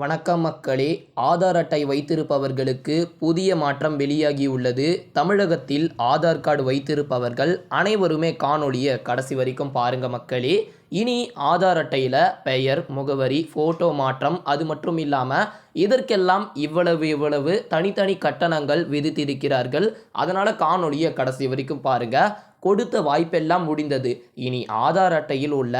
வணக்கம் மக்களே. ஆதார் அட்டை வைத்திருப்பவர்களுக்கு புதிய மாற்றம் வெளியாகியுள்ளது. தமிழகத்தில் ஆதார் கார்டு வைத்திருப்பவர்கள் அனைவருமே காணொளியை கடைசி வரைக்கும் பாருங்க மக்களே. இனி ஆதார் அட்டையில் பெயர் முகவரி ஃபோட்டோ மாற்றம் அது மட்டும் இல்லாமல் இதற்கெல்லாம் இவ்வளவு இவ்வளவு தனித்தனி கட்டணங்கள் விதித்திருக்கிறார்கள். அதனால் காணொலியை கடைசி வரைக்கும் பாருங்கள் கொடுத்த வாய்ப்பெல்லாம் முடிந்தது. இனி ஆதார் அட்டையில் உள்ள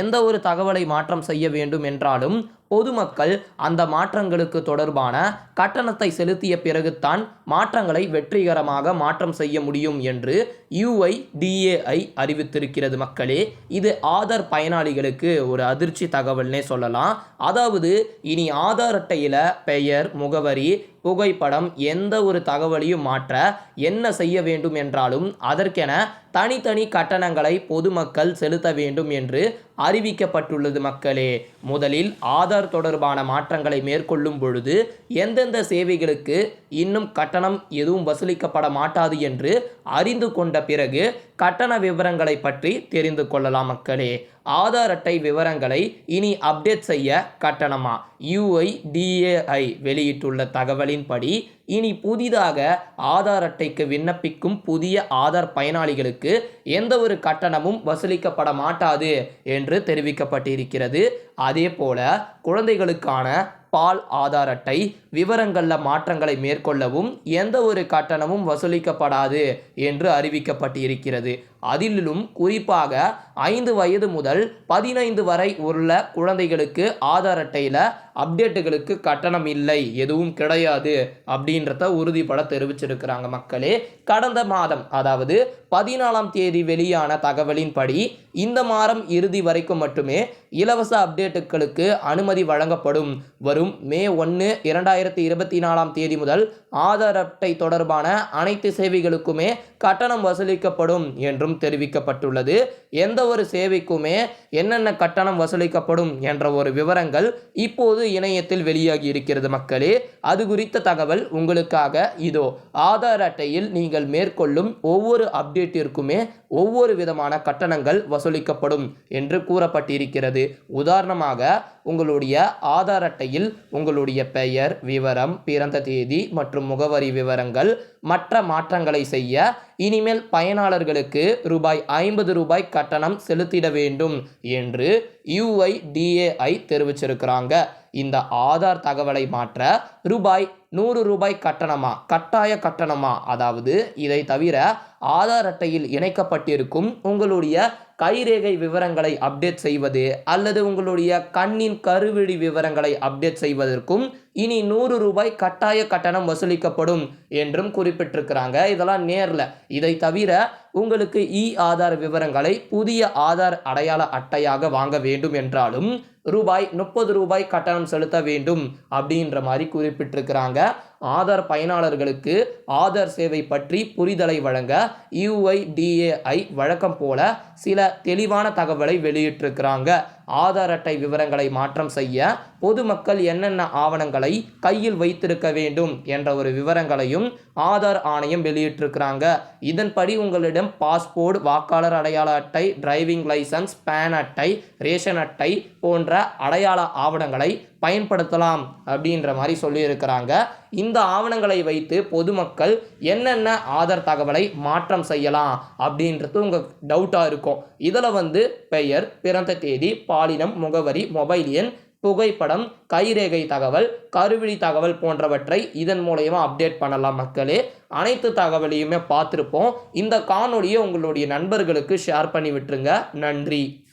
எந்த ஒரு தகவலை மாற்றம் செய்ய வேண்டும் என்றாலும் பொதுமக்கள் அந்த மாற்றங்களுக்கு தொடர்பான கட்டணத்தை செலுத்திய பிறகுத்தான் மாற்றங்களை வெற்றிகரமாக மாற்றம் செய்ய முடியும் என்று யுஐடிஏஐ அறிவித்திருக்கிறது மக்களே. இது ஆதார் பயனாளிகளுக்கு ஒரு அதிர்ச்சி தகவல்னே சொல்லலாம். அதாவது இனி ஆதார் அட்டையில் பெயர் முகவரி புகைப்படம் எந்த ஒரு தகவலையும் மாற்ற என்ன செய்ய வேண்டும் என்றாலும் அதற்கென தனித்தனி கட்டணங்களை பொதுமக்கள் செலுத்த வேண்டும் என்று அறிவிக்கப்பட்டுள்ளது மக்களே. முதலில் ஆதார் தொடர்பான மாற்றங்களை மேற்கொள்ளும் பொழுது எந்தெந்த சேவைகளுக்கு இன்னும் கட்டணம் எதுவும் வசூலிக்கப்பட மாட்டாது என்று அறிந்து கொண்ட பிறகு கட்டண விவரங்களை பற்றி தெரிந்து கொள்ளலாம் மக்களே. ஆதார் அட்டை விவரங்களை இனி அப்டேட் செய்ய கட்டணமா? யுஐடிஏஐ வெளியிட்டுள்ள தகவலின்படி இனி புதிதாக ஆதார் அட்டைக்கு விண்ணப்பிக்கும் புதிய ஆதார் பயனாளிகளுக்கு எந்த ஒரு கட்டணமும் வசூலிக்கப்பட மாட்டாது என்று தெரிவிக்கப்பட்டிருக்கிறது. அதே போல குழந்தைகளுக்கான பால் ஆதார் அட்டை விவரங்களில் மாற்றங்களை மேற்கொள்ளவும் எந்த ஒரு கட்டணமும் வசூலிக்கப்படாது என்று அறிவிக்கப்பட்டு இருக்கிறது அதிலும் குறிப்பாக ஐந்து வயது முதல் பதினைந்து வரை உள்ள குழந்தைகளுக்கு ஆதார் அட்டையில் அப்டேட்டுகளுக்கு கட்டணம் இல்லை. எதுவும் கிடையாது அப்படின்றத உறுதிப்பட தெரிவிச்சிருக்கிறாங்க மக்களே. கடந்த மாதம் அதாவது பதினாலாம் தேதி வெளியான தகவலின்படி இந்த மாதம் இறுதி வரைக்கும் மட்டுமே இலவச அப்டேட்டுகளுக்கு அனுமதி வழங்கப்படும். வரும் மே ஒன்று இரண்டாயிரத்தி இருபத்தி நாலாம் தேதி முதல் ஆதார் அட்டை தொடர்பான அனைத்து சேவைகளுக்குமே கட்டணம் வசூலிக்கப்படும் என்றும் தெரிவிக்கப்பட்டுள்ளது. எந்த ஒரு சேவைக்குமே என்னென்ன கட்டணம் வசூலிக்கப்படும் என்ற ஒரு விவரங்கள் இப்போது இணையத்தில் வெளியாகி இருக்கிறது மக்களே. அது குறித்த தகவல் உங்களுக்காக இதோ. ஆதார் அட்டையில் நீங்கள் மேற்கொள்ளும் ஒவ்வொரு அப்டேட்டிற்குமே ஒவ்வொரு விதமான கட்டணங்கள் வசூலிக்கப்படும் என்று கூறப்பட்டிருக்கிறது. உதாரணமாக உங்களுடைய ஆதார் அட்டையில் உங்களுடைய பெயர் விவரம் பிறந்த தேதி மற்றும் முகவரி விவரங்கள் மற்ற மாற்றங்களை செய்ய இனிமேல் பயனாளர்களுக்கு ரூபாய் ஐம்பது ரூபாய் கட்டணம் செலுத்திட வேண்டும் என்று யுஐடிஏஐ தெரிவிச்சிருக்கிறாங்க. இந்த ஆதார் தகவலை மாற்ற ரூபாய் நூறு ரூபாய் கட்டணமா? கட்டாய கட்டணமா? அதாவது இதை தவிர ஆதார் அட்டையில் இணைக்கப்பட்டிருக்கும் உங்களுடைய கைரேகை விவரங்களை அப்டேட் செய்வது அல்லது உங்களுடைய கண்ணின் கருவிழி விவரங்களை அப்டேட் செய்வதற்கும் இனி நூறு ரூபாய் கட்டாய கட்டணம் வசூலிக்கப்படும் என்றும் குறிப்பிட்டிருக்கிறாங்க. இதெல்லாம் நேரில். இதை தவிர உங்களுக்கு இ ஆதார் விவரங்களை புதிய ஆதார் அடையாள அட்டையாக வாங்க வேண்டும் என்றாலும் ரூபாய் முப்பது ரூபாய் கட்டணம் செலுத்த வேண்டும் அப்படின்ற மாதிரி குறிப்பிட்டிருக்கிறாங்க. ஆதார் பயனாளர்களுக்கு ஆதார் சேவை பற்றி புரிதலை வழங்க யுஐடிஏஐ வழக்கம் போல சில தெளிவான தகவலை வெளியிட்டிருக்கிறாங்க. ஆதார் அட்டை விவரங்களை மாற்றம் செய்ய பொதுமக்கள் என்னென்ன ஆவணங்களை கையில் வைத்திருக்க வேண்டும் என்ற ஒரு விவரங்களையும் ஆதார் ஆணையம் வெளியிட்டிருக்கிறாங்க. இதன்படி உங்களிடம் பாஸ்போர்ட் வாக்காளர் அடையாள அட்டை டிரைவிங் லைசன்ஸ் பேன் அட்டை ரேஷன் அட்டை போன்ற அடையாள ஆவணங்களை பயன்படுத்தலாம் அப்படின்ற மாதிரி சொல்லியிருக்கிறாங்க. இந்த ஆவணங்களை வைத்து பொதுமக்கள் என்னென்ன ஆதார் தகவலை மாற்றம் செய்யலாம் அப்படின்றது உங்கள் டவுட்டாக இருக்கும். இதில் வந்து பெயர் பிறந்த தேதி பாலினம் முகவரி மொபைல் எண் புகைப்படம் கைரேகை தகவல் கருவிழி தகவல் போன்றவற்றை இதன் மூலயமா அப்டேட் பண்ணலாம் மக்களே. அனைத்து தகவலையுமே பார்த்துருப்போம். இந்த காணொலியை உங்களுடைய நண்பர்களுக்கு ஷேர் பண்ணி விட்டுருங்க. நன்றி.